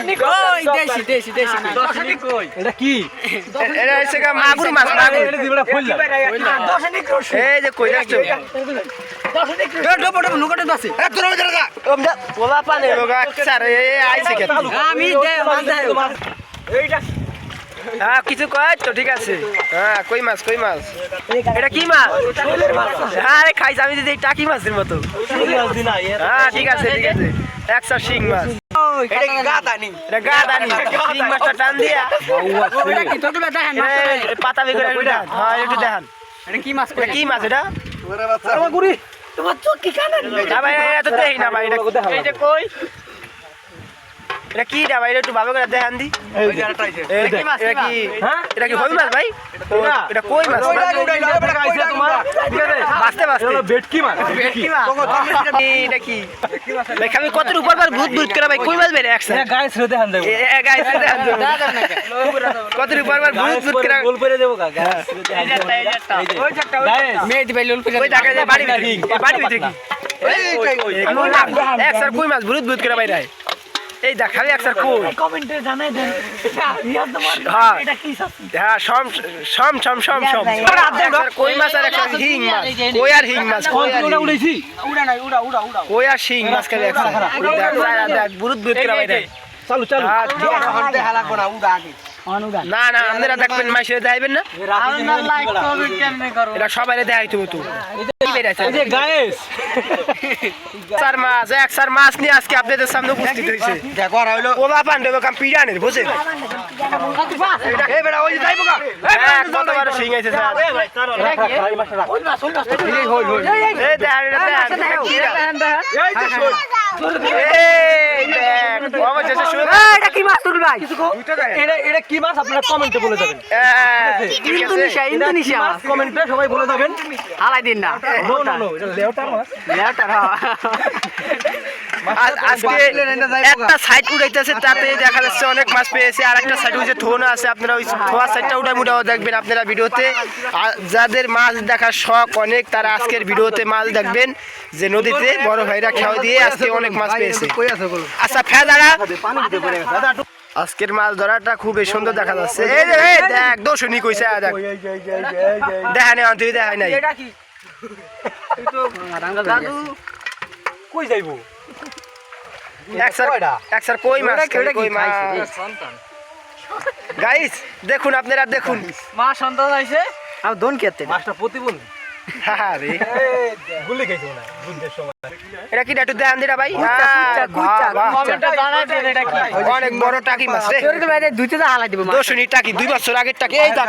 ওই দেশি দেশি দেশি এটা কি? এটা হচ্ছে গা মাগুর মাছ মাগুর। এটা দিবড়া ফুললা এই যে কই যাচ্ছ? নুকাটে আছে পোলা পানে লোক স্যার এই আইছে কে আমি দে মাছ দেয় হ্যাঁ কিছু কয় তো ঠিক আছে। হ্যাঁ কই মাছ কই মাছ? এটা কি মাছ? হ্যাঁ আরে খাইছ আমি দিদি টাকি মাছের মতো। হ্যাঁ ঠিক আছে ঠিক আছে। একশো শিং মাছ। পাতা দেখান হ্যাঁ কি মাছ কি মাছ এটা তোমার চোখ কি কানা ভাই এটা তো দেখি না ভাই এটা কই এটা কি না ভাই? একটু ভালো করে দেখান দি। এটা কি মাছ এটা কি হ্যাঁ? এটা কি কই মাছ ভাই? এটা। কই মাছ? বাঁচতে বাঁচতে বেটকি মাছ ভেটকি মাছ। এটা কি? ভাই আমি কত উপর বার ভূত ভূত করে ভাই? কই মাছ বেরে একসাথে এটা দেখান দেবো। এ এ গাইস কত উপর বার ভূত ভূত করে গোল করে দেবো গা গায়ে ছেড়ে দেখান দেবো। গায়ে মেয়ে দিবে লোল ওই দেখা যায় বাড়ি ভিতরে? বাড়ি ভিতরে কি? এক স্যার কই মাছ? ভূত ভূত করে বাইরে। এই দেখ খালি স্যার কমেন্টে জানাই দেন হ্যাঁ এটা কি হ্যাঁ সম সম সম সম সম কই মাছ আর একটা হিং মাছ কই আর হিং মাছ কই আর উড়া নাই উড়া উড়া উড়া কই আর শিং মাছ খালি এক স্যার দেখ দেখ ভূত ভূত করে বাইরে। চালু চালু হ্যাঁ, ঠিক আছে। অনুগান না না আপনারা দেখবেন মাসে দেখাইবেন না আমরা লাইক কমেন্ট কেমনে করব এটা সবাই দেখাই তুমি তো গায়েস স্যার মাছ এক স্যার মাছ নিয়ে আজকে আপনাদের সামনে উপস্থিত হয়েছে। ওলা পান্ডে কাম পিড়ানের বুঝছেন? এই বেটা ওই যে যাইবো গা হ্যাঁ, কত বড় শিং আছে স্যার? ওই মাছ ওই মাছ এই দেখ এটা দেখ কি রে? এই দেখ অবশেষে শুরু এটা কি মাছ তুল ভাই এটা এটা কি মাছ? আপনারা কমেন্টে বলে যাবেন। হ্যাঁ, ঠিক আছে। Indonesia Indonesia. মাছ? কমেন্টে সবাই বলে যাবেন। হালাই দিন না। নো এটা মাছ। লেটার আজ- আজকে একটা সাইড উড়াইতেছে তাতে দেখা যাচ্ছে অনেক মাছ পেয়েছে। আর একটা সাইড হচ্ছে থোনা আছে আপনারা ওই থোয়া সাইডটা উঠাই মুটাও দেখবেন আপনারা ভিডিওতে। আর যাদের মাছ দেখার শখ অনেক তারা আজকের ভিডিওতে মাছ দেখবেন যে নদীতে বড় ভাইরা খেয়াও দিয়ে আজকে অনেক মাছ পেয়েছে। আচ্ছা ফেদারা। আজকের মাছ ধরাটা খুবই সুন্দর দেখা যাচ্ছে। এই যে এই দেখ দোষণী কইছে আ দেখ। দেখা নেই তুই দেখাই নাই। এটা কি? দাদু কই যাইবো? গাইস দেখুন আপনারা দেখুন। মা সন্তান আইছে? আর দোন কেতে মাছটা প্রতিবন্ধী। আরে না এটা কি একটু দেখান ভাই? অনেক বড় টাকি মাছ তো হালাই দিব মাছ টাকি দুই বছর আগের টাকি। এই দেখ।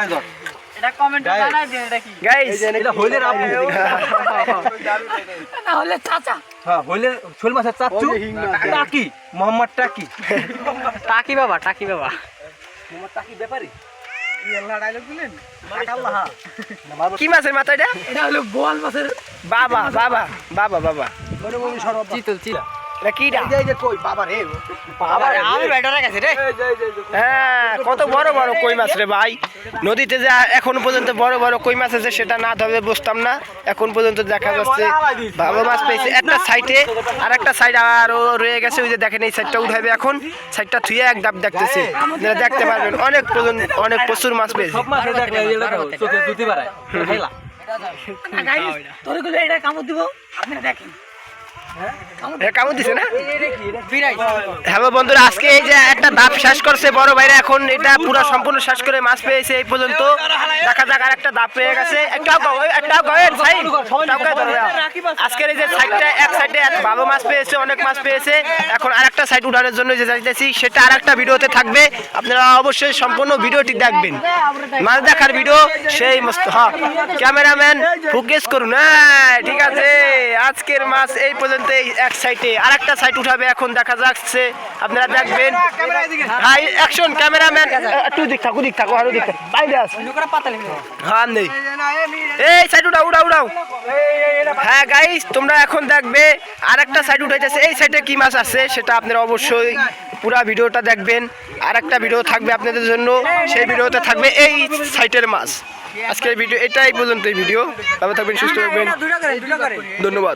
এটা কমেন্টে জানাই দেন এটা কি? গাইস এটা হইলে রাবু না হলে চাচা। হ্যাঁ হইলে শোল মাছের চাচ্চু টাকি মোহাম্মদ টাকি। টাকি বাবা টাকি বাবা। মোহাম্মদ টাকি ব্যাপারী। কি মাছের মাথা এটা? এটা হলো বোয়াল মাছের বাবা বাবা বাবা বাবা। চিতল চিতল। এটা কি ডা আবার আমি ব্যাটারে গেছে রে। হ্যাঁ কত বড় বড় কই মাছ রে ভাই। নদীতে যে এখন পর্যন্ত বড় বড় কই মাছ আছে সেটা না ধরে বসতাম না। এখন পর্যন্ত দেখা যাচ্ছে ভালো মাছ পেয়েছে। একটা সাইডে আর একটা সাইড আরও রয়ে গেছে ওই যে দেখেন এই সাইডটা উঠাবে এখন। সাইডটা থুয়ে এক ডাব দেখতেছে। আপনারা দেখতে পারবেন অনেক অনেক প্রচুর মাছ পেয়েছে। সব মাছ দেখলে চোখে জুতি বাড়ায়। খাইলা? তোর কইলে এটা কামড় দিব? আপনারা দেখেন। হ্যালো বন্ধুরা, আজকে এই যে একটা ধাপ শেষ করছে বড় ভাইরা এখন, এটা পুরো সম্পূর্ণ শেষ করে মাছ পেয়েছে এই পর্যন্ত। দেখা যাক আর একটা ধাপ পেয়ে গেছে। আজকের এই যে সাইডটা, এক সাইডে ভালো মাছ পেয়েছে, অনেক মাছ পেয়েছে। এখন আর একটা সাইড উঠানোর জন্য যে যাইতেছি, সেটা আর একটা ভিডিওতে থাকবে। আপনারা অবশ্যই সম্পূর্ণ ভিডিওটি দেখবেন। মাছ দেখার ভিডিও, সেই মস্ত হ্যাঁ ক্যামেরাম্যান, ফোকাস করুন। হ্যাঁ ঠিক আছে, আজকের মাছ এই পর্যন্ত। এক সাইডে আর একটা সাইড উঠাবে এখন দেখা যাচ্ছে আপনারা দেখবেন। হাই অ্যাকশন ক্যামেরাম্যান একটু দিক থাকো দিক থাকো আরও দিক থাকো। বাইরে আস হ্যাঁ নেই এই সাইড উঠাও উঠাও উঠাও। হ্যাঁ গাইস তোমরা এখন দেখবে আর একটা সাইড উঠাইতেছে। এই সাইডে কি মাছ আছে সেটা আপনারা অবশ্যই পুরো ভিডিওটা দেখবেন। আর একটা ভিডিও থাকবে আপনাদের জন্য সেই ভিডিওতে থাকবে এই সাইটের মাছ। আজকের ভিডিও এটাই পর্যন্ত এই ভিডিও। ভালো থাকবেন সুস্থ থাকবেন। ধন্যবাদ।